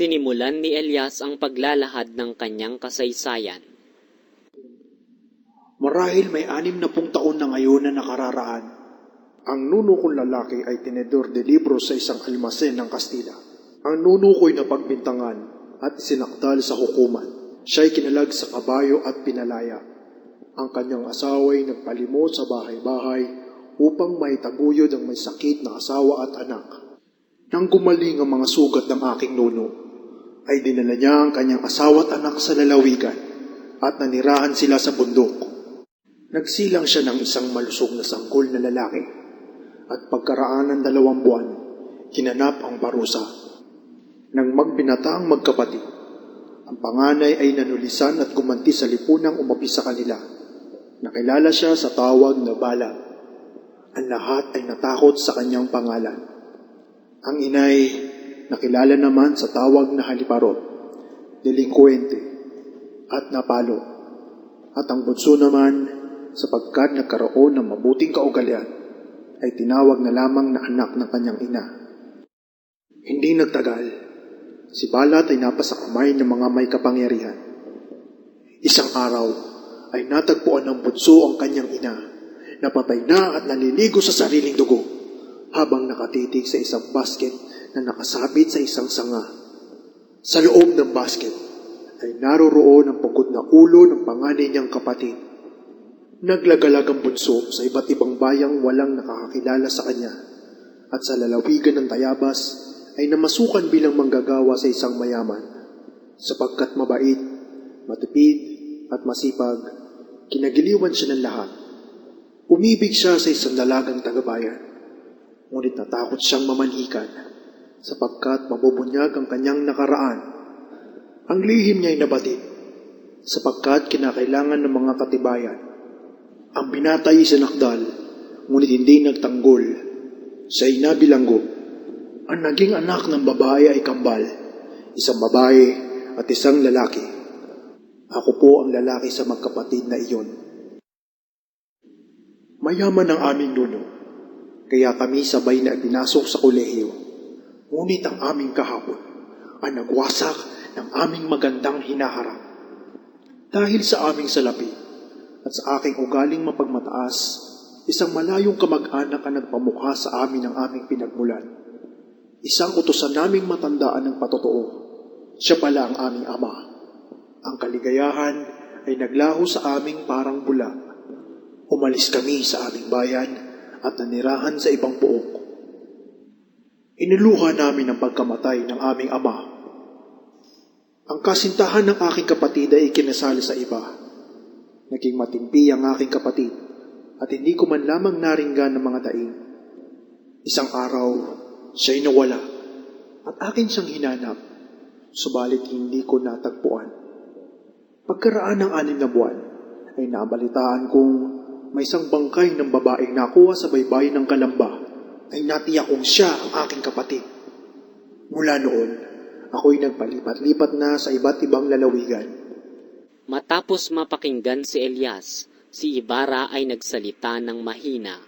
Sinimulan ni Elias ang paglalahad ng kanyang kasaysayan. Marahil may anim na pung taon na ngayon na nakararaan. Ang nuno kong lalaki ay tinedor de libro sa isang almasen ng Kastila. Ang nuno ko'y napagbintangan at isinakdal sa hukuman. Siya'y kinalag sa kabayo at pinalaya. Ang kanyang asawa'y nagpalimot sa bahay-bahay upang maitaguyod ang may sakit na asawa at anak. Nang gumaling ang mga sugat ng aking nuno, ay dinala niya ang kanyang asawa at anak sa lalawigan at nanirahan sila sa bundok. Nagsilang siya ng isang malusog na sangkol na lalaki at pagkaraan ng dalawang buwan, kinanap ang parusa. Nang magbinata ang magkapatid, ang panganay ay nanulisan at gumanti sa lipunang umapi sa kanila. Nakilala siya sa tawag na bala. Ang lahat ay natakot sa kanyang pangalan. Ang inay nakilala naman sa tawag na haliparot, delinkwente, at napalo. At ang bunso naman, sapagkat nagkaroon ng mabuting kaugalian, ay tinawag na lamang na anak ng kanyang ina. Hindi nagtagal, si Balat ay napasa kamay ng mga may kapangyarihan. Isang araw ay natagpuan ng bunso ang kanyang ina, napatay na at naliligo sa sariling dugo, habang nakatitig sa isang basket na nakasabit sa isang sanga. Sa loob ng basket ay naroroon ang pagod na ulo ng panganay niyang kapatid Naglagalag ang bunso sa iba't ibang bayang walang nakakakilala sa kanya at sa lalawigan ng Tayabas ay namasukan bilang manggagawa sa isang mayaman. Sapagkat mabait, matipid at masipag, kinagiliwan siya ng lahat. Umibig siya sa isang dalagang tagabayan. Ngunit natakot siyang mamanhikan sapagkat mabubunyag ang kanyang nakaraan. Ang lihim niya ay nabatid sapagkat kinakailangan ng mga katibayan ang binatay sinakdal, ngunit hindi nagtanggol. Siya'y nabilanggo. Ang naging anak ng babae ay kambal, isang babae at isang lalaki. Ako po ang lalaki sa magkapatid na iyon. Mayaman ang aming nuno, kaya kami sabay na pinasok sa kolehiyo. Ngunit ang aming kahapon ay nagwasak ng aming magandang hinaharap. Dahil sa aming salapi, at sa aking ugaling mapagmataas, isang malayong kamag-anak ang nagpamukha sa amin ng aming pinagmulan. Isang utosan naming matandaan ng patotoo. Siya pala ang aming ama. Ang kaligayahan ay naglaho sa aming parang bula. Umalis kami sa aming bayan at nanirahan sa ibang buok. Iniluha namin ang pagkamatay ng aming ama. Ang kasintahan ng aking kapatid ay ikinasali sa iba. Naging matimpi ang aking kapatid at hindi ko man lamang naringgan ng mga daing. Isang araw, siya'y nawala at akin siyang hinanap, subalit hindi ko natagpuan. Pagkaraan ng anim na buwan, ay nabalitaan kong may isang bangkay ng babaeng nakuha sa baybayin ng Kalamba ay natiyak kong siya ang aking kapatid. Mula noon, ako'y nagpalipat-lipat na sa iba't ibang lalawigan Matapos mapakinggan si Elias, si Ibarra ay nagsalita ng mahina.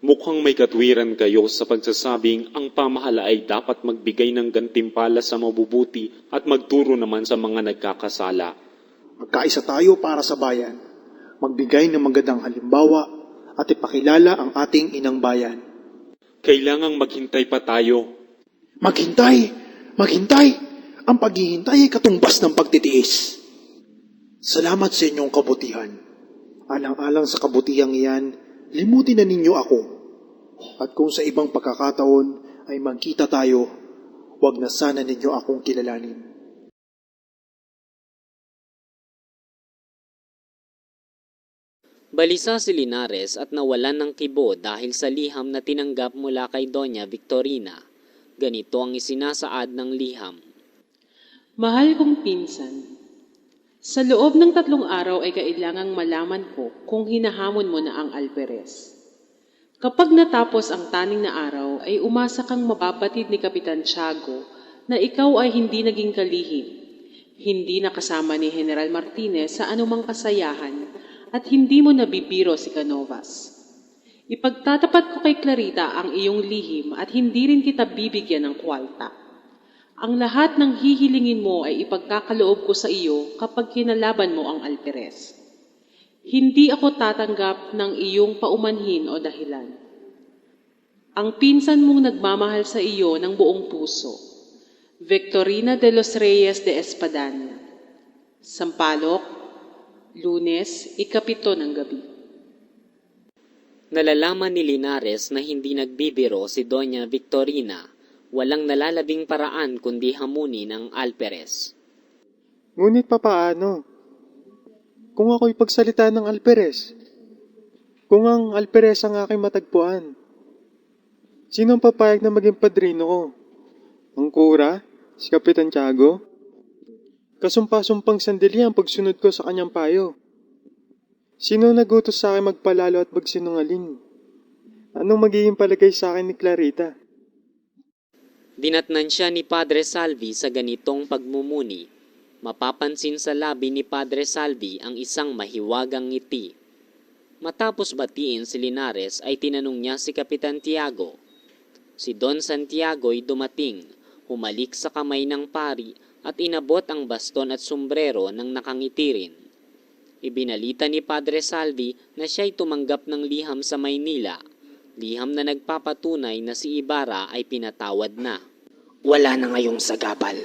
Mukhang may katwiran kayo sa pagsasabing ang pamahala ay dapat magbigay ng gantimpala sa mabubuti at magturo naman sa mga nagkakasala. Magkaisa tayo para sa bayan, magbigay ng magandang halimbawa at ipakilala ang ating inang bayan. Kailangang maghintay pa tayo. Maghintay! Maghintay! Ang paghihintay ay katumbas ng pagtitiis. Salamat sa inyong kabutihan. Alang-alang sa kabutihang iyan, limutin na ninyo ako. At kung sa ibang pagkakataon ay magkita tayo, huwag na sana ninyo akong kilalanin. Balisa si Linares at nawalan ng kibo dahil sa liham na tinanggap mula kay Doña Victorina. Ganito ang isinasaad ng liham. Mahal kong pinsan, sa loob ng tatlong araw ay kailangang malaman ko kung hinahamon mo na ang Alperes. Kapag natapos ang taning na araw ay umasa kang mapabatid ni Kapitan Tiago na ikaw ay hindi naging kalihim, hindi nakasama ni General Martinez sa anumang kasayahan at hindi mo nabibiro si Canovas. Ipagtatapat ko kay Clarita ang iyong lihim at hindi rin kita bibigyan ng kwalta. Ang lahat ng hihilingin mo ay ipagkakaloob ko sa iyo kapag kinalaban mo ang Alperes. Hindi ako tatanggap ng iyong paumanhin o dahilan. Ang pinsan mong nagmamahal sa iyo ng buong puso, Victorina de los Reyes de Espadanya. Sampalok, Lunes, ikapito ng gabi. Nalalaman ni Linares na hindi nagbibiro si Doña Victorina. Walang nalalabing paraan kundi hamunin ang Alperes. Ngunit papaano? Kung ako'y pagsalita ng Alperes, kung ang Alperes ang aking matagpuan, sino ang papayag na maging padrino ko? Ang kura? Si Kapitan Tiago? Kasumpa-sumpang sandali ang pagsunod ko sa kanyang payo. Sino nagutos sa akin magpalalo at magsinungaling? Anong magiging palagay sa akin ni Clarita? Dinatnan siya ni Padre Salvi sa ganitong pagmumuni. Mapapansin sa labi ni Padre Salvi ang isang mahiwagang ngiti. Matapos batiin si Linares ay tinanong niya si Kapitan Tiago. Si Don Santiago ay dumating, humalik sa kamay ng pari at inabot ang baston at sombrero ng nakangiti rin. Ibinalita ni Padre Salvi na siya'y tumanggap ng liham sa Maynila, liham na nagpapatunay na si Ibarra ay pinatawad na. Wala na ngayong sagabal.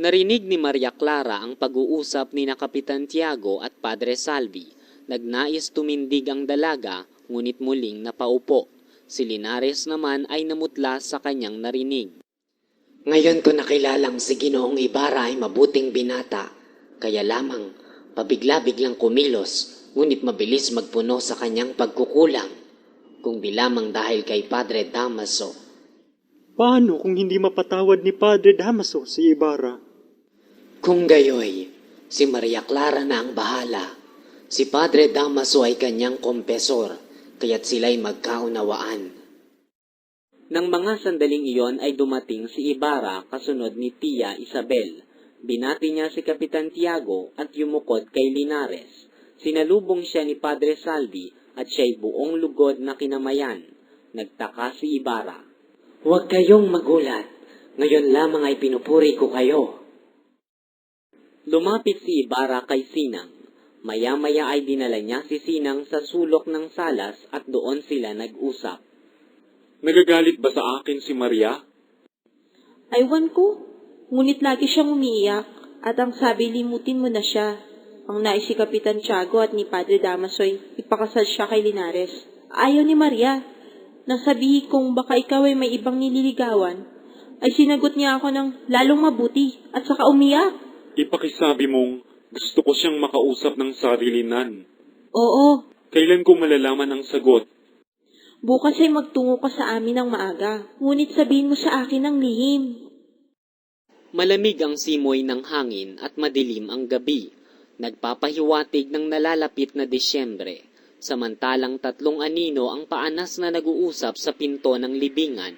Narinig ni Maria Clara ang pag-uusap ni na Kapitan Tiago at Padre Salvi. Nagnais tumindig ang dalaga, ngunit muling napaupo. Si Linares naman ay namutla sa kanyang narinig. Ngayon ko nakilalang si Ginoong Ibarra ay mabuting binata, kaya lamang pabigla-biglang kumilos, ngunit mabilis magpuno sa kanyang pagkukulang, kung di lamang dahil kay Padre Damaso. Paano kung hindi mapatawad ni Padre Damaso si Ibarra? Kung gayoy, si Maria Clara na ang bahala. Si Padre Damaso ay kanyang kompesor, kaya't sila'y magkaunawaan. Nang mga sandaling iyon ay dumating si Ibarra kasunod ni Tia Isabel. Binati niya si Kapitan Tiago at yumukod kay Linares. Sinalubong siya ni Padre Salvi at siya'y buong lugod na kinamayan. Nagtaka si Ibarra. Huwag kayong magulat. Ngayon lamang ay pinupuri ko kayo. Lumapit si Ibarra kay Sinang. Maya-maya ay dinala niya si Sinang sa sulok ng salas at doon sila nag-usap. Nagagalit ba sa akin si Maria? Aywan ko. Ngunit lagi siyang umiiyak at ang sabi limutin mo na siya. Ang nais si Kapitan Tiago at ni Padre Damasoy, ipakasal siya kay Linares. Ayaw ni Maria. Nang sabihin kong baka ikaw ay may ibang nililigawan, ay sinagot niya ako ng lalong mabuti at saka umiyak. Ipakisabi mong gusto ko siyang makausap ng sarilinan. Oo, Kailan ko malalaman ang sagot? Bukas ay magtungo ka sa amin ng maaga. Ngunit sabihin mo sa akin ang lihim. Malamig ang simoy ng hangin at madilim ang gabi. Nagpapahiwatig ng nalalapit na Disyembre. Samantalang tatlong anino ang paanas na nag-uusap sa pinto ng libingan.